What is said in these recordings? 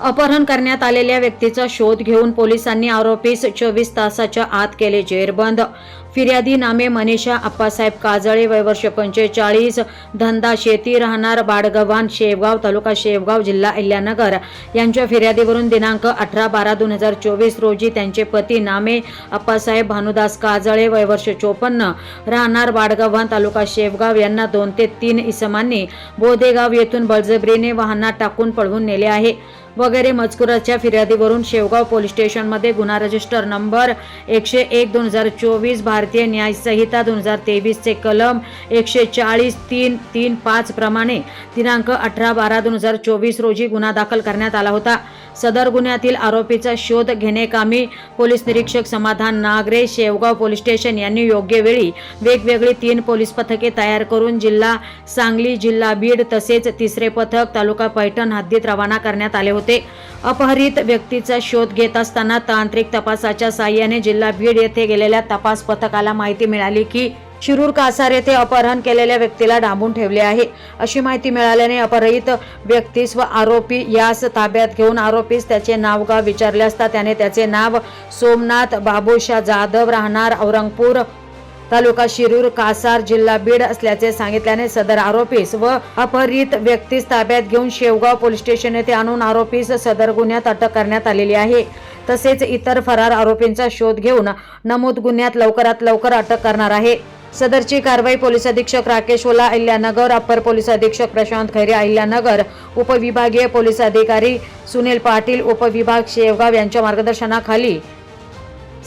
अपहरण करण्यात आलेल्या व्यक्तीचा शोध घेऊन पोलिसांनी आरोपीस चोवीस तासाच्या आत केले जेरबंद. फिर्यादी नामे मनीषा आप्पासाहेब काजळे वयवर्ष पंचेचाळीस धंदा शेती राहणार बाडगव्हाण शेवगाव तालुका शेवगाव जिल्हा अहिल्यानगर. यांच्या फिर्यादीवरून दिनांक अठरा बारा दोन हजार चोवीस रोजी त्यांचे पती नामे अप्पासाहेब भानुदास काजळे वयवर्ष चोपन्न राहणार बाडगव्हाण तालुका शेवगाव यांना दोन ते तीन इसमांनी बोदेगाव येथून बळजबरीने वाहनात टाकून पळवून नेले आहे. वगैरे मजकुराच्या फिर्यादीवरून शेवगाव पोलीस स्टेशनमध्ये गुन्हा रजिस्टर नंबर एकशे एक दोन हजार चोवीस भारतीय न्याय संहिता दोन हजार तेवीसचे कलम एकशे चाळीस तीन तीन पाच प्रमाणे दिनांक अठरा बारा दोन हजार चोवीस रोजी गुन्हा दाखल करण्यात आला होता. सदर गुन्ह्यातील आरोपीचा शोध घेणेकामी पोलीस निरीक्षक समाधान नागरे शेवगाव पोलीस स्टेशन यांनी योग्य वेळी वेगवेगळी तीन पोलीस पथके तयार करून जिल्हा सांगली जिल्हा बीड तसेच तिसरे पथक तालुका पैठण हद्दीत रवाना करण्यात आले होते. अपहरित व्यक्तीचा शोध घेत असताना तांत्रिक तपासाच्या साहाय्याने जिल्हा बीड येथे गेलेल्या तपास पथकाला माहिती मिळाली की शिरूर कासार येथे अपहरण केलेल्या व्यक्तीला डांबून ठेवले आहे. अशी माहिती मिळाल्याने अपहरित व्यक्तीस व आरोपी यास ताब्यात घेऊन आरोपीस त्याचे नाव गाव विचारले असता त्याने त्याचे नाव सोमनाथ बाबूशा जाधव राहणार औरंगपूर तालुका शिरूर कासार जिल्हा बीड असल्याचे सांगितल्याने सदर आरोपीस व अपहरित व्यक्तीस ताब्यात घेऊन शेवगाव पोलीस स्टेशन येथे आणून आरोपीस सदर गुन्ह्यात अटक करण्यात आलेली आहे. तसेच इतर फरार आरोपींचा शोध घेऊन नमूद गुन्ह्यात लवकरात लवकर अटक करणार आहे. सदरची कारवाई पोलीस अधीक्षक राकेश ओला अहिल्यानगर अप्पर पोलीस अधीक्षक प्रशांत खैरे अहिल्यानगर उपविभागीय पोलीस अधिकारी सुनील पाटील उपविभाग शेवगाव यांच्या मार्गदर्शनाखाली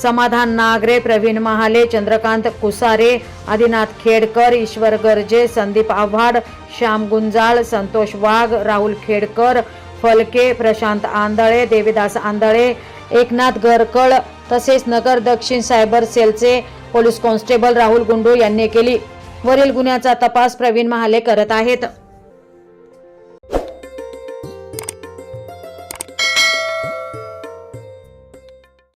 समाधान नागरे प्रवीण महाले चंद्रकांत कुसारे आदिनाथ खेडकर ईश्वर गर्जे संदीप आव्हाड श्याम गुंजाळ संतोष वाघ राहुल खेडकर फलके प्रशांत आंधळे देवीदास आंधळे एकनाथ गरकळ तसेच नगर दक्षिण सायबर सेलचे पोलीस कॉन्स्टेबल राहुल गुंडू यांनी केली. वरील गुन्ह्याचा तपास प्रवीण महाले करत आहेत.